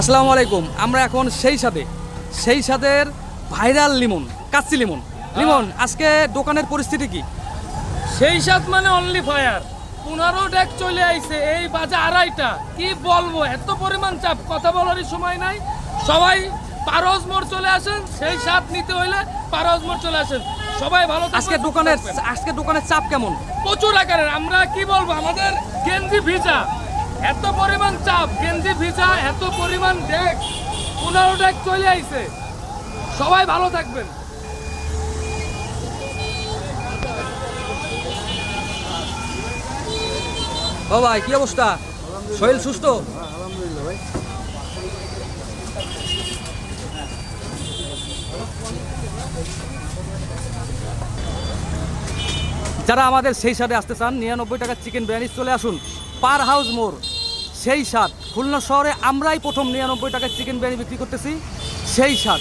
আসসালামু আলাইকুম। আমরা এখন সেই সাথে সেই সাথের ভাইরাল লিমন কাচ্চি লিমন। লিমন আজকে দোকানের পরিস্থিতি কি? সেই সাত মানে অনলি ফায়ার পনেরো ডেক চলে আইছে এই বাজে আড়াইটা। কি বলব এত পরিমাণ চাপ কথা বলারই সময় নাই। সবাই পারস মোড় চলে আসেন সেই সাত নিতে হইলে পারস মোড় চলে আসেন। সবাই ভালো থাকবেন, আজকে সুস্থ দোকানের থাকবেন। আজকে দোকানের চাপ কেমন? প্রচুর আকারের আমরা কি বলব আমাদের গেঞ্জি ভিজা। এত পরিমাণ চাপ গেঞ্জি এত পরিমাণ ডেক পনেরো ডেক চলে আইছে। সবাই ভালো থাকবেন। ও ভাই কি অবস্থা? শরীর সুস্থ? যারা আমাদের সেই সাথে আসতে চান নিরানব্বই টাকার চিকেন বিরিয়ানি চলে আসুন পার হাউস মোড়। সেই স্বাদ। খুলনা শহরে আমরাই প্রথম নিরানব্বই টাকায় চিকেন বিরিয়ানি বিক্রি করতেছি। সেই স্বাদ।